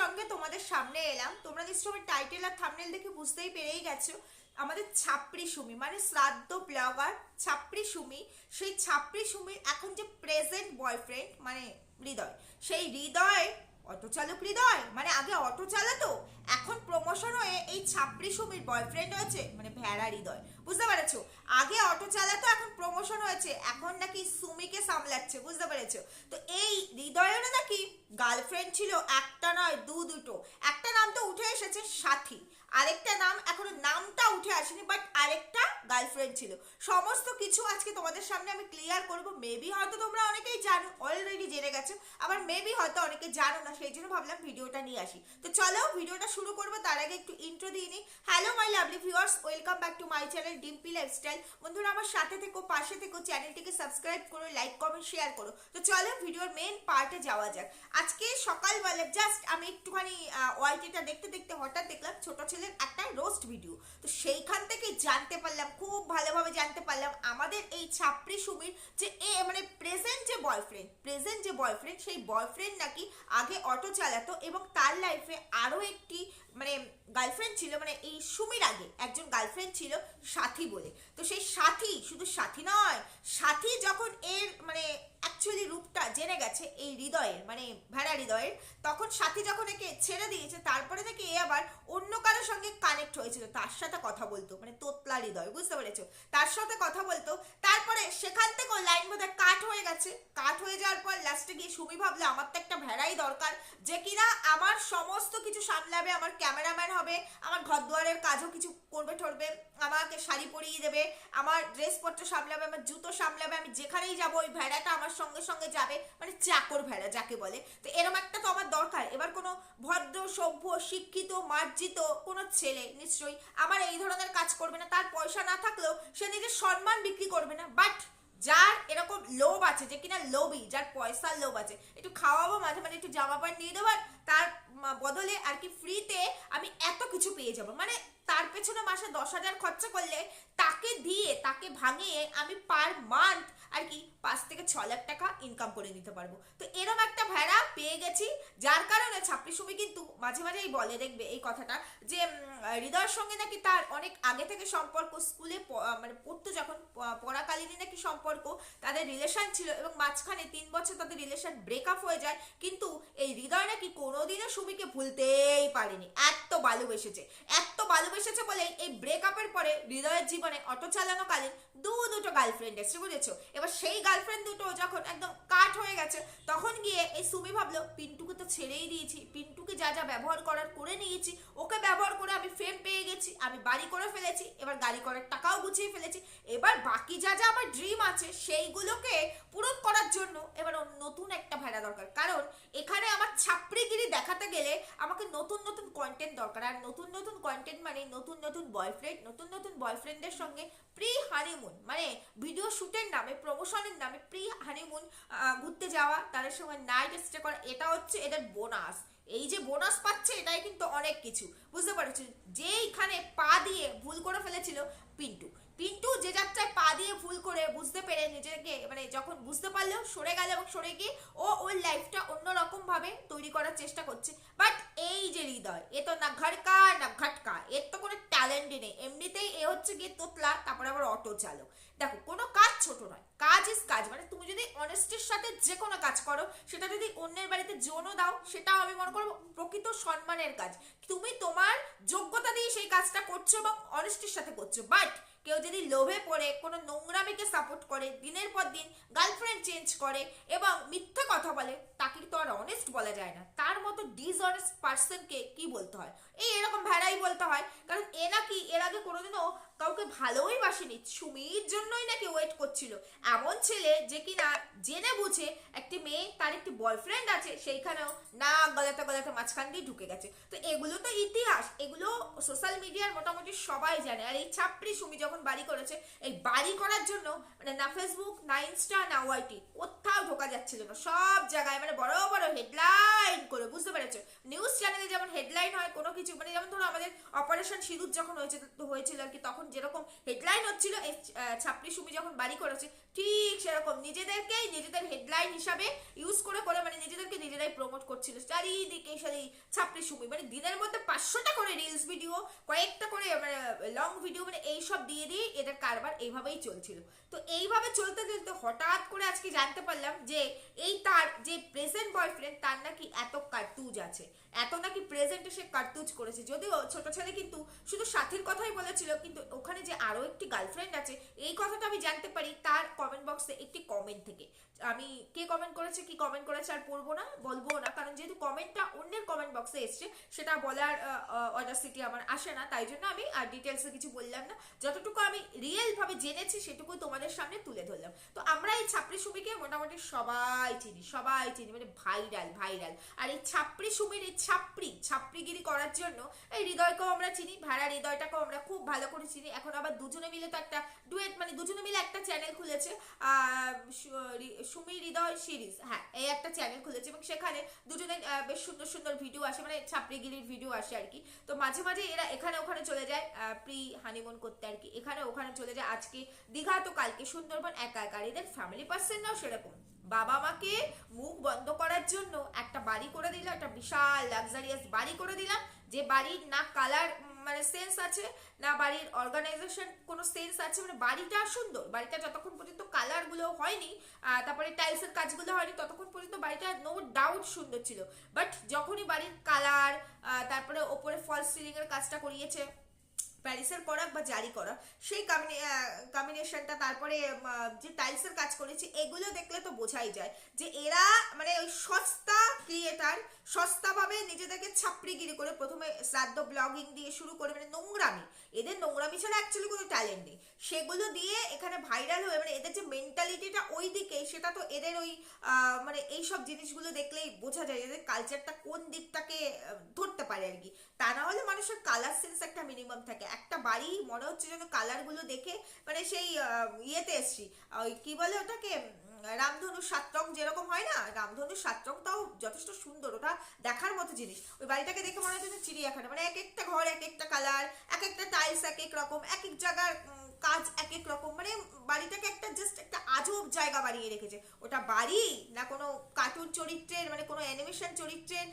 সঙ্গে তোমাদের সামনে এলাম। তোমরা নিশ্চয়ই টাইটেল আর থামনেল দেখে বুঝতেই পেরেই গেছো। আমাদের ছাপড়ি সুমি মানে শ্রাদ্ধ ব্লগার ছাপড়ি সুমি সেই ছাপড়ি সুমির এখন যে প্রেজেন্ট বয়ফ্রেন্ড মানে হৃদয়, সেই হৃদয়, অটো চালক হৃদয় মানে আগে অটো চালাতো, এখন প্রমোশন হয়ে এই ছাপড়ি সুমির বয়ফ্রেন্ড হয়েছে মানে ভেড়া হৃদয়। বুঝতে পেরেছ? আগে অটো চালাতো, এখন প্রমোশন হয়েছে, এখন নাকি সুমিকে সামলাচ্ছে, বুঝতে পেরেছ? তো এই ছিল একটা নয় দু দুটো। একটা নাম তো উঠে এসেছে সাথী। আরেকটা নাম, এখনও নামটা উঠে আসেনি বাট আরেকটা গার্লফ্রেন্ড ছিল। সমস্ত কিছু আজকে তোমাদের সামনে আমি ক্লিয়ার করব। মেবি হয়তো তোমরা অনেকেই জানো অলরেডি জেনে গেছো, আবার মেবি হয়তো অনেকে জানো না, সেই জন্য ভাবলাম ভিডিওটা নিয়ে আসি। তো চলো, ভিডিওটা শুরু করব, তার আগে একটু ইন্ট্রো দিয়ে নিই। Hello my lovely viewers welcome back to my channel Dimpi lifestyle বন্ধুরা, আমার সাথে থেকো, পাশে থেকো, চ্যানেলটিকে সাবস্ক্রাইব করো লাইক কমেন্ট শেয়ার করো। তো চলো, ভিডিওর মেন পার্টে যাওয়া যাক। আজকে সকালবেলা জাস্ট আমি একটুখানি ওয়াইটিটা দেখতে দেখতে হঠাৎ দেখলাম, ছোট ছেলের একটা রোস্ট ভিডিও তো সেইখান থেকে জানতে পারলাম, খুব ভালোভাবে জানতে পারলাম আমাদের এই ছাপড়ি সুমির যে এ মানে প্রেজেন্ট যে বয়ফ্রেন্ড প্রেজেন্ট যে বয়ফ্রেন্ড সেই বয়ফ্রেন্ড নাকি আগে অটো চালাতো এবং তার লাইফে আরও একটি মানে গার্লফ্রেন্ড ছিল মানে এই সুমির আগে একজন গার্লফ্রেন্ড ছিল সাথী বলে। তো সেই সাথী, শুধু সাথী নয়, সাথী যখন এর মানে অ্যাকচুয়ালি রূপটা জেনে গেছে এই হৃদয়ের মানে ভেড়া হৃদয়ের, তখন সাথী যখন একে ছেড়ে দিয়েছে, তারপরে থেকে এ আবার অন্য কারোর সঙ্গে কানেক্ট হয়েছিল, তার সাথে কথা বলতো মানে তোতলা হৃদয়, বুঝতে পেরেছ? তার সাথে কথা বলতো, তারপরে সেখান থেকেও লাইন বোধহয় কাট হয়ে গেছে। কাট হয়ে যাওয়ার পর লাস্টে গিয়ে সুমি ভাবলো, আমার তো একটা ভেড়াই দরকার, যে কিনা আমার সমস্ত কিছু সামলাবে, আমার ক্যামেরাম্যান হবে, আমার ঘর দুয়ারের কাজও কিছু করবে, ঠরবে, আমাকে শাড়ি পরিয়ে দেবে, আমার ড্রেসপত্র সামলাবে, আমার জুতো সামলাবে, আমি যেখানেই যাব, ওই ভেড়াটা আমার সঙ্গে সঙ্গে যাবে মানে চাকর ভেড়া যাকে বলে। তো এরম একটা তো আমার দরকার। এবার কোনো ভদ্র, সভ্য, শিক্ষিত, মার্জিত কোনো ছেলে নিশ্চয়ই আমার এই ধরনের কাজ করবে না, তার পয়সা না থাকলেও সে নিজের সম্মান বিক্রি করবে না। বাট যার এরকম লোভ আছে, যে কিনা লোভই যার পয়সার লোভ আছে, একটু খাওয়াবো মাঝে মাঝে, একটু জামা প্যান্ট নিয়ে দেবো তার বদলে আর কি ফ্রিতে আমি এত কিছু পেয়ে যাব। মানে তার পেছনে মাসে দশ হাজার খরচা করলে তাকে দিয়ে, তাকে ভাঙিয়ে আমি পার মান্থ আর কি পাঁচ থেকে ছ লাখ টাকা ইনকাম করে নিতে পারব। তো এরম একটা ভেড়া পেয়ে গেছি। যার কারণে ছাপড়ি সুমি কিন্তু মাঝে মাঝেই বলে দেখবে এই কথাটা যে হৃদয়ের সঙ্গে নাকি তার অনেক আগে থেকে সম্পর্ক, স্কুলে মানে পড়তো যখন পড়াকালীনই নাকি সম্পর্ক, তাদের রিলেশন ছিল এবং মাঝখানে তিন বছর তাদের রিলেশন ব্রেকআপ হয়ে যায়। কিন্তু এই হৃদয় নাকি কোনোদিনও সুমিকে ভুলতেই পারেনি। এত ভালোবেসেছে এত ভালোবেসেছে বলে এই ব্রেকআপের পরে হৃদয়ের জীবনে অটো চালানোকালীন দু দুটো গার্লফ্রেন্ড এসে বুঝেছ? এবার সেই গার্লফ্রেন্ড দুটো যখন একদম কাট হয়ে গেছে তখন গিয়ে এই সুমি ভাবলো, পিন্টুকে তো ছেড়েই দিয়েছি। পিন্টুকে যা যা ব্যবহার করার করে নিয়েছি, ওকে ব্যবহার করে আমি ফেম পেয়ে গেছি, আমি বাড়ি করে ফেলেছি, এবার গাড়ি করার টাকাও গুছিয়ে ফেলেছি। এবার বাকি যা যা আমার ড্রিম আছে, সেইগুলোকে পূরণ করার জন্য এবার নতুন একটা ভেড়া দরকার। কারণ এখানে আমার ছাপড়িগিরি দেখাতে গেলে আমাকে নতুন নতুন কন্টেন্ট দরকার। আর নতুন নতুন কন্টেন্ট মানে নতুন নতুন বয়ফ্রেন্ড নতুন নতুন বয়ফ্রেন্ডের সঙ্গে প্রি হানিমুন মানে ভিডিও শ্যুটের নামে প্রমোশনের নামে প্রি হানিমুন ঘুরতে যাওয়া তাদের সঙ্গে নাইট স্টে করা, এটা হচ্ছে এদের বোনাস এই যে বোনাস পাচ্ছে, এটাই কিন্তু অনেক কিছু। বুঝতে পারছ যেইখানে পা দিয়ে ভুল করে ফেলেছিল পিন্টু। পিন্টু যে যাত্রায় পা দিয়ে ভুল করে বুঝতে পেরে নিজেকে মানে যখন বুঝতে পারলেও সরে গেল এবং সরে গিয়ে ও ওর লাইফটা অন্যরকম ভাবে তৈরি করার চেষ্টা করছে। বাট এই যে হৃদয়, এ তো না ঘাটকা না ঘটকা। এর তো কোনো ট্যালেন্টই নেই। এমনিতেই এ হচ্ছে গিয়ে তোতলা, তারপরে আবার অটো চালক। দেখো, কোনো কাজ ছোট নয়। কাজ ইজ কাজ মানে তুমি অনেস্টির সাথে যে কোনো কাজ করো, সেটা যদি অন্যের বাড়িতে জোনও দাও, সেটাও আমি মনে করব প্রকৃত সম্মানের কাজ। তুমি তোমার যোগ্যতা দিয়ে সেই কাজটা করছ এবং অনেস্টির সাথে করছ। বাট কেউ যদি লোভে পড়ে, কোনো নোংরামিকে সাপোর্ট করে, দিনের পর দিন গার্লফ্রেন্ড চেঞ্জ করে এবং মিথ্যা কথা বলে তাকে তো আর অনেস্ট বলা যায় না। তার মতো ডিসঅনেস্ট পার্সনকে কি বলতে হয়? এই এরকম ভেড়াই বলতে হয়। কারণ এ নাকি, এর আগে কোনোদিনও কাউকে ভালোই বাসেনি, সুমির জন্যই নাকি ওয়েট করছিল। এমন ছেলে যে কিনা জেনে বুঝে একটি মেয়ে, তার একটি বয়ফ্রেন্ড আছে, সেইখানেও না গলাতে গলাতে মাঝখান দিয়ে ঢুকে গেছে। তো এগুলো তো ইতিহাস। এগুলো সোশ্যাল মিডিয়ার মোটামুটি সবাই জানে। আর এই ছাপড়ি সুমি যখন বাড়ি করেছে, এই বাড়ি করার জন্য মানে না ফেসবুক না ইনস্টা না ওয়াইটি কোথাও ঢোকা যাচ্ছিল না। সব জায়গায় মানে বড় বড় হেডলাইন করে, বুঝতে পেরেছ? নিউজ চ্যানেলে যেমন হেডলাইন হয়, কোনো কিছু মানে যেমন ধরো আমাদের অপারেশন সিঁদুর যখন হয়েছে হয়েছিল আর কি, তখন যেরকম হেডলাইন হচ্ছিল ছাপড়ি সুমি যখন বাড়ি করেছে, ঠিক সেরকম নিজেদেরকেই নিজেদের হেডলাইন হিসাবে ইউজ করে করে মানে নিজেদেরকে নিজেরাই প্রমোট করছিল। চারিদিকে সারি ছাপড়ি সুমি মানে দিনের মধ্যে পাঁচশোটা করে রিলস ভিডিও কয়েকটা করে মানে লং ভিডিও মানে এইসব দিয়ে দিয়ে এদের কারবার এইভাবেই চলছিল। তো এইভাবে চলতে চলতে হঠাৎ করে আজকে জানতে পারলাম যে এই তার, যে প্রেজেন্ট বয়ফ্রেন্ড তার নাকি এত কার্তুজ আছে। এত নাকি প্রেজেন্টে সে কার্তুজ করেছে। যদিও ছোট ছেলে কিন্তু শুধু সাথীর কথাই বলেছিল, কিন্তু ওখানে যে আরও একটি গার্লফ্রেন্ড আছে, এই কথাটা আমি জানতে পারি তার কমেন্ট বক্সে একটি কমেন্ট থেকে। আমি কে কমেন্ট করেছে, কি কমেন্ট করেছে আর পড়ব না বলব না। কারণ যেহেতু কমেন্টটা অন্যের কমেন্ট বক্সে এসছে, সেটা বলার অডাসিটি আমার আসে না। তাই জন্য আমি আর ডিটেলসে কিছু বললাম না। যতটুকু আমি রিয়েলভাবে জেনেছি সেটুকু তোমাদের সামনে তুলে ধরলাম। তো আমরা এই ছাপড়ি সুমিকে মোটামুটি সবাই চিনি সবাই চিনি মানে ভাইরাল ভাইরাল আর এই ছাপড়ি সুমির এই ছাপড়ি, ছাপড়িগিরি করার জন্য এই হৃদয়কেও আমরা চিনি ভাড়া হৃদয়টাকেও আমরা খুব ভালো করে চিনি। এখন আবার দুজনে মিলে তো একটা ডুয়েট মানে দুজনে মিলে একটা চ্যানেল খুলেছে সুমি হৃদয় সিরিজ। হ্যাঁ এই একটা চ্যানেল খুলেছে এবং সেখানে দুজনে বেশ সুন্দর সুন্দর ভিডিও আসে মানে ছাপড়িগিরির ভিডিও আসে আর কি। তো মাঝে মাঝে এরা এখানে ওখানে চলে যায় প্রি হানিমুন করতে আর কি। এখানে ওখানে চলে যায়, আজকে দীঘা তো কালকে সুন্দরবন, একা একা। এদের ফ্যামিলি পার্সনরাও সেরকম। বাবা মাকে মুখ বন্ধ করার জন্য একটা বাড়ি করে দিল, একটা বিশাল লাক্সারিয়াস বাড়ি করে দিলাম, যে বাড়ির না কালার মানে সেন্স আছে, না বাড়ির অর্গানাইজেশন কোনো সেন্স আছে? মানে বাড়িটা সুন্দর, বাড়িটা যতক্ষণ পর্যন্ত কালারগুলো হয়নি তারপরে টাইলসের কাজগুলো হয়নি, ততক্ষণ পর্যন্ত বাড়িটা নো ডাউট সুন্দর ছিল। বাট যখনই বাড়ির কালার তারপরে ওপরে ফলস সিলিংয়ের কাজটা করিয়েছে প্যারিসের করা বা জারি করা সেই কম্বিনেশনটা তারপরে যে টাইলসের কাজ করেছে, এগুলো দেখলে তো বোঝাই যায় যে এরা মানে ওই সস্তা ক্রিয়েটার সস্তাভাবে নিজেদেরকে ছাপড়িগিরি করে প্রথমে শ্রাদ্ধ ব্লগিং দিয়ে শুরু করে মানে নোংরামি। এদের নোংরামি ছাড়া অ্যাকচুয়ালি কোনো ট্যালেন্ট নেই। সেগুলো দিয়ে এখানে ভাইরাল হয়ে মানে এদের যে মেন্টালিটিটা ওই দিকে সেটা তো এদের ওই মানে এই সব জিনিসগুলো দেখলেই বোঝা যায় এদের কালচারটা কোন দিকটাকে ধরতে পারে আর কি। তা না হলে মানুষের কালার সেন্স একটা মিনিমাম থাকে। একটা বাড়ি, মনে হচ্ছে যেন কালারগুলো দেখে মানে সেই ইয়েতে এসছি। ওই কি বলে ওটাকে? রামধনু সাত রং যেরকম হয় না? রামধনু সাত রংটাও যথেষ্ট সুন্দর, ওটা দেখার মতো জিনিস। ওই বাড়িটাকে দেখে মনে হচ্ছে চিড়িয়াখানা মানে এক একটা ঘর, এক একটা কালার এক একটা টাইলস এক এক রকম, এক এক জায়গার কাজ এক এক রকম মানে বাড়িটাকে একটা জাস্ট একটা আজব জায়গা বানিয়ে রেখেছে। ওটা বাড়ি না কোনো কার্টুন চরিত্রের মানে কোনো অ্যানিমেশন চরিত্রের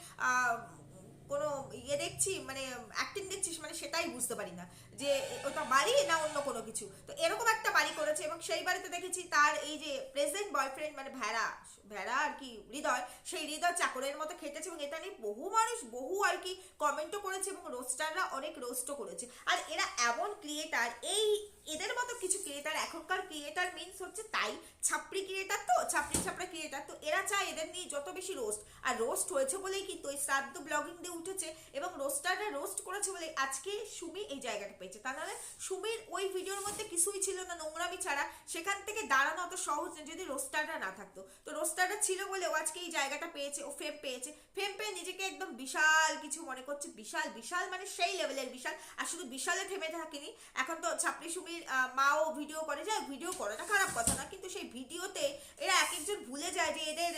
কোনো ইয়ে দেখছি মানে অ্যাক্টিং দেখছিস মানে সেটাই বুঝতে পারি না। যে ওটা বাড়ি না অন্য কোনো কিছু। তো এরকম একটা বাড়ি করেছে এবং সেই বাড়িতে দেখেছি তার এই যে প্রেজেন্ট বয়ফ্রেন্ড মানে ভেড়া ভেড়া আর কি হৃদয়, সেই হৃদয় চাকরের মতো খেটেছে এবং এটা নিয়ে বহু মানুষ বহু আর কি কমেন্টও করেছে এবং রোস্টাররা অনেক রোস্টও করেছে। আর এরা এমন ক্রিয়েটার এই এদের মতো কিছু ক্রিয়েটার এখনকার ক্রিয়েটার মিনস হচ্ছে তাই, ছাপড়ি ক্রিয়েটার তো, ছাপড়ি ছাপড়া ক্রিয়েটার তো, এরা চায় এদের নিয়ে যত বেশি রোস্ট আর রোস্ট হয়েছে বলেই কিন্তু এই শ্রাদ্ধ ব্লগিং দিয়ে উঠেছে এবং রোস্টাররা রোস্ট করেছে বলে আজকে সুমি এই জায়গাটা পেয়েছে। তা নাহলে সুমির ওই ভিডিওর মধ্যে কিছুই ছিল না, নোংরামি ছাড়া। সেখান থেকে দাঁড়ানো অত সহজ যদি রোস্টাররা না থাকতো। তো রোস্টাররা ছিল বলে ও আজকে এই জায়গাটা পেয়েছে, ও ফেম পেয়েছে। ফেম পেয়ে নিজেকে একদম বিশাল কিছু মনে করছে, বিশাল বিশাল মানে সেই লেভেলের বিশাল। আর শুধু বিশালে থেমে থাকিনি, এখন তো ছাপড়ি সুমির মাও ভিডিও করে যায় ভিডিও করাটা খারাপ কথা না কিন্তু সেই ভিডিওতে এরা এক একজন ভুলে যায় যে এদের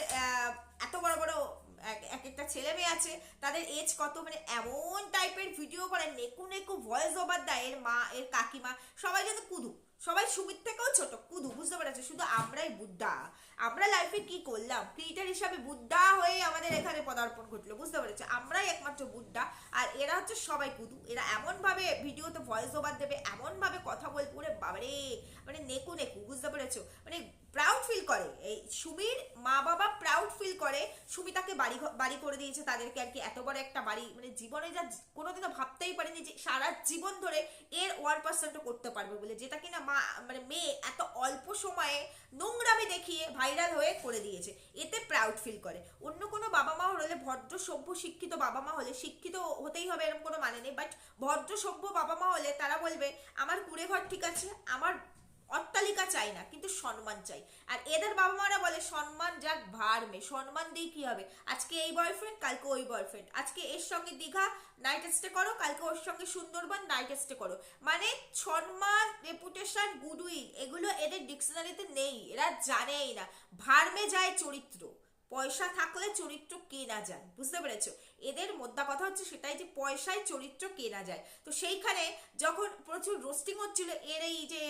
এত বড় বড় এক একটা ছেলে মেয়ে আছে, তাদের এজ কত মানে এমন টাইপের ভিডিও করে, নেকু নেকু ভয়েস ওভার দেয় এর মা, এর কাকিমা, সবাই যেন কুদু। সবাই সুমিত থেকেও ছোট। কুদু, বুঝতে পেরেছ? শুধু আমরাই বুদ্ধা। আমরা লাইফে কি করলাম? ক্রিয়েটার হিসাবে বুদ্ধা হয়ে আমাদের এখানে পদার্পণ ঘটলো, বুঝতে পেরেছ? আমরাই একমাত্র বুদ্ধা। আর এরা হচ্ছে সবাই কুদু। এরা এমনভাবে ভিডিওতে ভয়েস ওভার দেবে, এমনভাবে কথা বলবে, ওরে বাবারে! মানে নেকু নেকু, বুঝতে পেরেছ? মানে করে। এই সুমির মা বাবা প্রাউড ফিল করে। সুমি তাকে বাড়ি বাড়ি করে দিয়েছে তাদেরকে আর কি। এত বড় একটা বাড়ি মানে জীবনে যা কোনোদিনও ভাবতেই পারেনি যে সারা জীবন ধরে এর ওয়ান পার্সেন্টও করতে পারবে বলে। যেটা কিনা মা মানে মেয়ে এত অল্প সময়ে নোংরামি দেখিয়ে ভাইরাল হয়ে করে দিয়েছে। এতে প্রাউড ফিল করে। অন্য কোনো বাবা মা হলে ভদ্র, সভ্য, শিক্ষিত বাবা মা হলে শিক্ষিত হতেই হবে এরকম কোনো মানে নেই। বাট ভদ্র, সভ্য বাবা মা হলে তারা বলবে, আমার কুড়ে ঘর ঠিক আছে, আমার অট্টালিকা চাই না, কিন্তু সম্মান চাই। আর এদের বাবা মারা বলে, সম্মান যাক ভার মে, সম্মান দিয়ে কি হবে? আজকে এই বয়ফ্রেন্ড কালকে ওই বয়ফ্রেন্ড আজকে এর সঙ্গে দীঘা নাইট স্টে করো, কালকে ওর সঙ্গে সুন্দরবন নাইট স্টে করো। মানে সম্মান রেপুটেশন গুডউইল এগুলো এদের ডিকশনারিতে নেই, এরা জানেই না। ভার ভার্মে যায় চরিত্র, পয়সা থাকলে চরিত্র কেনা যায় বুঝতে পেরেছ? এদের মোদ্দা কথা হচ্ছে সেটাই যে পয়সায় চরিত্র কেনা যায়। তো সেইখানে যখন প্রচুর রোস্টিং হচ্ছিল, এর এই যে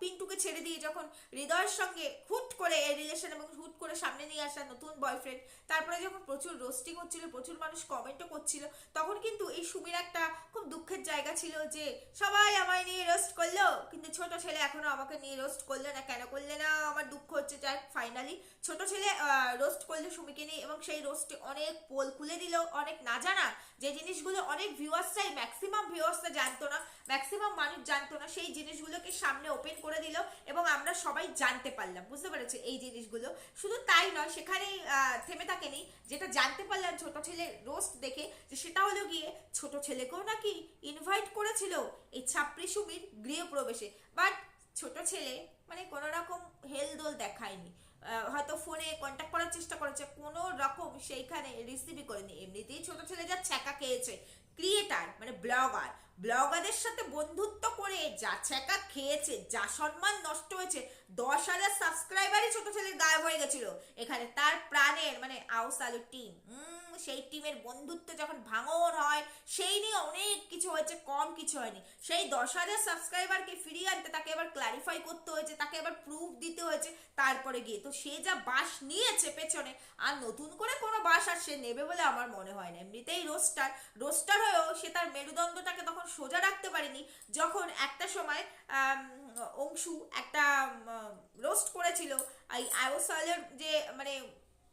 পিন্টুকে ছেড়ে দিয়ে যখন হৃদয়ের সঙ্গে হুট করে এই রিলেশন এবং হুট করে সামনে নিয়ে আসা নতুন বয়ফ্রেন্ড তারপরে যখন প্রচুর রোস্টিং হচ্ছিল, প্রচুর মানুষ কমেন্টও করছিল, তখন কিন্তু এই সুমির একটা খুব দুঃখের জায়গা ছিল যে, সবাই আমায় নিয়ে রোস্ট করল, কিন্তু ছোট ছেলে এখনও আমাকে নিয়ে রোস্ট করল না, কেন করলে না? আমার দুঃখ হচ্ছে, যাই ফাইনালি ছোট ছেলে রোস্ট করল সুমিকে নিয়ে এবং সেই রোস্টে অনেক পোল খুলে দিল। অনেক না জানা, যে জিনিসগুলো অনেক ভিউয়ার্সরাই ম্যাক্সিমাম ভিউয়ার্সরা জানতো না ম্যাক্সিমাম মানুষ জানতো না, সেই জিনিসগুলোকে সামনে ওপেন করে দিল এবং আমরা সবাই জানতে পারলাম, বুঝতে পেরেছি? এই জিনিসগুলো। শুধু তাই নয়, সেখানেই থেমে থাকেনি, যেটা জানতে পারলাম ছোট ছেলে রোস্ট দেখে, যে সেটা হলো গিয়ে ছোট ছেলেকেও নাকি ইনভাইট করেছিল এই ছাপড়ি সুমির গৃহপ্রবেশে। বাট ছোট ছেলে মানে কোনো রকম হেলদোল দেখায়নি। হয়তো ফোনে কন্ট্যাক্ট করার চেষ্টা করেছে, কোনো রকম সেইখানে রিসিভই করেনি। এমনিতেই ছোট ছেলে যা ছ্যাঁকা খেয়েছে ক্রিয়েটার মানে ব্লগার ব্লগারদের সাথে বন্ধুত্ব করে যা ছ্যাঁকা খেয়েছে, যা সম্মান নষ্ট হয়েছে, দশ হাজার সাবস্ক্রাইবারই ছোট ছেলের গায়েব হয়ে গেছিল। এখানে তার প্রাণের মানে আউস আলু টিম সেই টিমের বন্ধুত্ব যখন ভাঙন হয়, সেই নিয়ে অনেক কিছু হয়েছে, কম কিছু হয়নি। সেই দশ হাজার সাবস্ক্রাইবারকে ফিরিয়ে আনতে তাকে এবার ক্লারিফাই করতে হয়েছে, তাকে এবার প্রুফ দিতে হয়েছে, তারপরে গিয়ে। তো সে যা বাস নিয়েছে পেছনে, আর নতুন করে কোনো বাস আর সে নেবে বলে আমার মনে হয় না। এমনিতেই রোস্টার রোস্টার হয়েও সে তার মেরুদণ্ডটাকে তখন সোজা রাখতে পারেনি, যখন একটা সময় অংশু একটা রোস্ট করেছিল, এই আয়োসালের যে মানে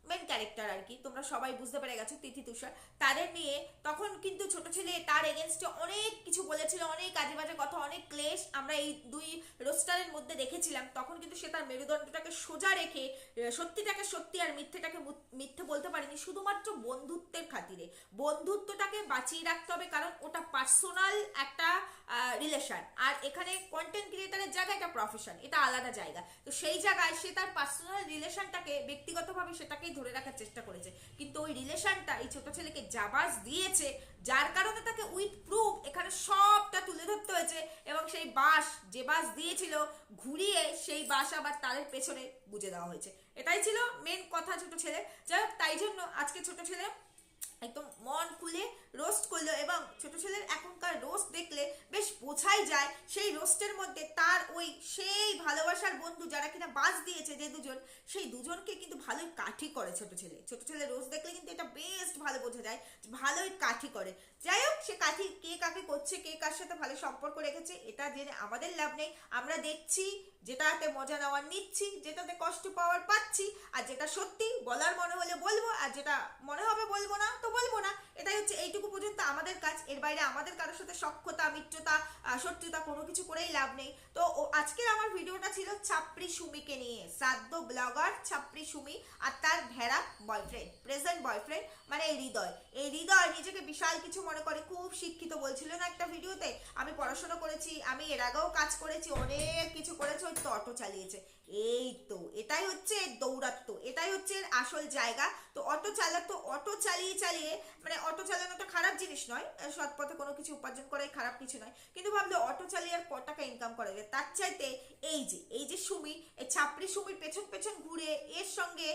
মেন ক্যারেক্টার আর কি। তোমরা সবাই বুঝতে পেরে গেছো, তিথি তুষার। তাদের নিয়ে তখন কিন্তু ছোট ছেলে তার এগেনস্টে অনেক কিছু বলেছিল, অনেক আজে বাজে কথা, অনেক ক্লেশ আমরা এই দুই রোস্টারের মধ্যে দেখেছিলাম। তখন কিন্তু সে তার মেরুদণ্ডটাকে সোজা রেখে সত্যিটাকে সত্যি আর মিথ্যেটাকে মিথ্যে বলতে পারিনি, শুধুমাত্র বন্ধুত্বের খাতিরে। বন্ধুত্বটাকে বাঁচিয়ে রাখতে হবে, কারণ ওটা পার্সোনাল একটা রিলেশন আর এখানে কন্টেন্ট ক্রিয়েটারের জায়গা এটা প্রফেশন এটা আলাদা জায়গা। তো সেই জায়গায় সে তার পার্সোনাল রিলেশনটাকে ব্যক্তিগতভাবে সেটাকেই ধরে রাখার চেষ্টা করেছে। কিন্তু ওই রিলেশনটা, এই ছোট ছেলেকে জাবাস দিয়েছে, যার কারণে তাকে উইথ প্রুফ এখানে সবটা তুলে ধরতে হয়েছে এবং সেই বাস যে বাস দিয়েছিল ঘুরিয়ে সেই বাস আবার তাদের পেছনে বুঝে দেওয়া হয়েছে। এটাই ছিল মেন কথা ছোট ছেলে। যাই হোক, তাই জন্য আজকে ছোট ছেলে একদম মন খুলে রোস্ট করল এবং ছোট ছেলের এখনকার রোস্ট দেখলে বেশ বোঝাই যায় সেই রোস্টের মধ্যে তার ওই সেই ভালোবাসার বন্ধু যারা কিনা বাস দিয়েছে যে দুজন, সেই দুজনকে কিন্তু ভালোই কাঠি করে ছোট ছেলে। ছোট ছেলে রোস্ট দেখলে কিন্তু এটা বেস্ট ভালো বোঝা যায়, ভালোই কাঠি করে। যাই হোক, সে কাঠি কে কাকে করছে, কে কার সাথে ভালো সম্পর্ক রেখেছে, এটা জেনে আমাদের লাভ নেই। আমরা দেখছি যেটাতে মজা নেওয়ার নিচ্ছি, যেটাতে কষ্ট পাওয়ার পাচ্ছি, আর যেটা সত্যি বলার মনে হলে বলব, আর যেটা মনে হবে বলব না, তো বলব না। এটাই হচ্ছে এইটুকু পর্যন্ত আমাদের কাজ, এর বাইরে আমাদের কারোর সাথে সক্ষতা মিত্রতা সত্যতা কোনো কিছু করেই লাভ নেই। তো আজকের আমার ভিডিওটা ছিল ছাপড়ি সুমিকে নিয়ে, শ্রাদ্ধ ব্লগার ছাপড়ি সুমি আর তার ভেড়া বয়ফ্রেন্ড প্রেজেন্ট বয়ফ্রেন্ড মানে এই হৃদয়। এই হৃদয় নিজেকে বিশাল কিছু মনে করে, খুব শিক্ষিত বলছিল না একটা ভিডিওতে, আমি পড়াশোনা করেছি, আমি এর আগেও কাজ করেছি, অনেক কিছু করেছে, ওই তো অটো চালিয়েছে। এই তো, এটাই হচ্ছে দৌরাত্ম এটাই হচ্ছে আসল জায়গা। তো অটো চালাতো অটো চালিয়ে চালিয়ে মানে অটো চালানোটা খারাপ জিনিস নয় সৎ পথে কোনো কিছু উপার্জন করাই খারাপ কিছু নয়। কিন্তু ভাবলো অটো চালিয়ে আর ক টাকা ইনকাম করা যায় তার চাইতে এই যে এই যে সুমি, এই ছাপড়ি সুমির পেছন পেছন ঘুরে এর সঙ্গে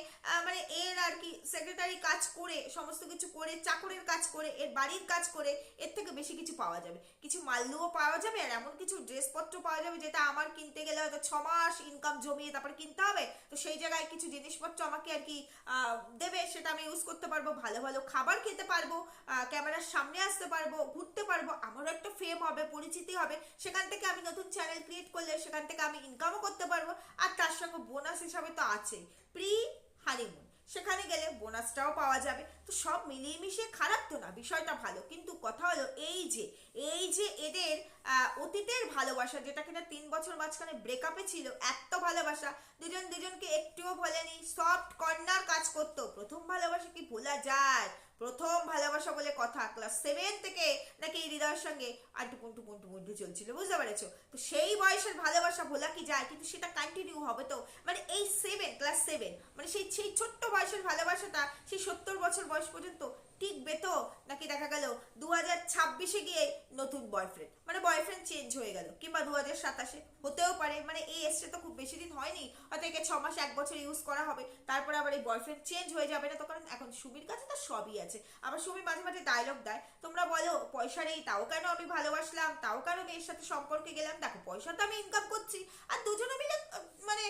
মানে এর আর কি সেক্রেটারি কাজ করে, সমস্ত কিছু করে, চাকরের কাজ করে, এর বাড়ির কাজ করে, এর থেকে বেশি কিছু পাওয়া যাবে। কিছু মাল্যও পাওয়া যাবে আর এমন কিছু ড্রেসপত্র পাওয়া যাবে যেটা আমার কিনতে গেলে হয়তো ছ মাস ইনকাম জমিয়ে তারপরে কিনতে হবে। তো সেই জায়গায় কিছু জিনিসপত্র আমাকে আর কি দেবে, সেটা আমি ইউজ করতে পারব, ভালো ভালো খাবার খেতে পারব ক্যামেরার সামনে আসতে পারব, ঘুরতে পারব। আমারও একটা ফেম হবে, পরিচিতি হবে, সেখান থেকে আমি নতুন চ্যানেল ক্রিয়েট করলে সেখান থেকে আমি ইনকামও করতে পারব। আর তার সঙ্গে বোনাস হিসাবে তো আছেই প্রি হানিমুন সেখানে গেলে বোনাসটাও পাওয়া যাবে। তো সব মিলিয়ে মিশিয়ে খারাপ তো না, বিষয়টা ভালো। কিন্তু কথা হলো এই যে এই যে এদের অতীতের ভালোবাসা, যেটা কিনা তিন বছর মাঝখানে ব্রেকআপে ছিল এত ভালোবাসা, দুজন দুজনকে একটুও ভোলেনি সফট কর্নার কাজ করতো। প্রথম ভালোবাসা কি ভোলা যায়? প্রথম ভালোবাসা বলে কথা ক্লাস সেভেন থেকে নাকি হৃদয়ের সঙ্গে আন্টু পুন্টু পুন্টু পুন্টু চলছিল, বুঝতে পেরেছ? তো সেই বয়সের ভালোবাসা ভোলা কি যায়, কিন্তু সেটা কন্টিনিউ হবে তো? মানে এই সেভেন ক্লাস সেভেন মানে সেই সেই ছোট্ট বয়সের ভালোবাসাটা, সেই সত্তর বছর বয়স পর্যন্ত টিকবে তো? নাকি দেখা গেল দু হাজার ছাব্বিশে গিয়ে নতুন বয়ফ্রেন্ড মানে বয়ফ্রেন্ড চেঞ্জ হয়ে গেল, কিংবা দু হাজার সাতাশে, হতেও পারে। মানে এই এসছে তো খুব বেশি দিন হয়নি, হয়তো একে ছ মাস, এক বছর ইউজ করা হবে, তারপরে আবার এই বয়ফ্রেন্ড চেঞ্জ হয়ে যাবে না তো, কারণ এখন সুমির কাছে তো সবই আছে। আবার সুমি মাঝে মাঝে ডায়লগ দেয়, তোমরা বলো, পয়সা নেই, তাও কেন আমি ভালোবাসলাম, তাও কেন মেয়ের সাথে সম্পর্কে গেলাম? দেখো, পয়সা তো আমি ইনকাম করছি, আর দুজনে মিলে মানে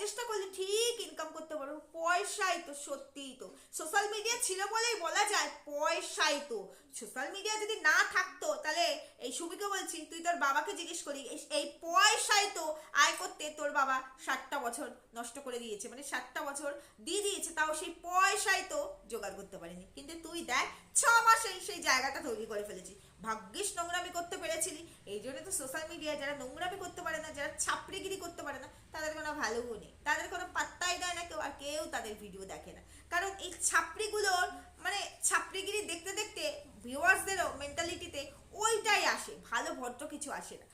চেষ্টা করলে ঠিক ইনকাম করতে পারব পয়সাই তো সত্যিই তো। সোশ্যাল মিডিয়া ছিল বলেই বলা যায়, পয়সাই তো। সোশ্যাল মিডিয়া যদি না থাকতো, তাহলে এই সুমিকে বলছি তুই তোর বাবাকে জিজ্ঞেস করি, এই- পয়সাই তো আয় করতে তোর বাবা ষাটটা বছর নষ্ট করে দিয়েছে। মানে ষাটটা বছর দিয়ে দিয়েছে, তাও সেই পয়সায় তো জোগাড় করতে পারিনি। কিন্তু তুই দেখ, ছ মাসেই সেই জায়গাটা তৈরি করে ফেলেছি। ভাগ্যিস নোংরামি করতে পেরেছিলি এই জন্য তো সোশ্যাল মিডিয়ায় যারা নোংরামি করতে পারে না, যারা ছাপড়িগিরি করতে পারে না, তাদের কোনো ভ্যালুও নেই। তাদের কোনো পাত্তাই দেয় না কেউ, আর কেউ তাদের ভিডিও দেখে না। কারণ এই ছাপড়িগুলোর মানে ছাপড়িগিরি দেখতে দেখতে ভিউয়ার্সদেরও মেন্টালিটিতে ওইটাই আসে, ভালো ভদ্র কিছু আসে না।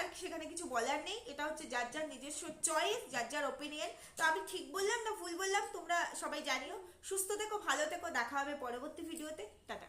আর সেখানে কিছু বলার নেই, এটা হচ্ছে যার যার নিজস্ব চয়েস যার যার ওপিনিয়ন তো আমি ঠিক বললাম না ভুল বললাম, তোমরা সবাই জানিও। সুস্থ থেকো, ভালো থেকো, দেখা হবে পরবর্তী ভিডিওতে টাটা।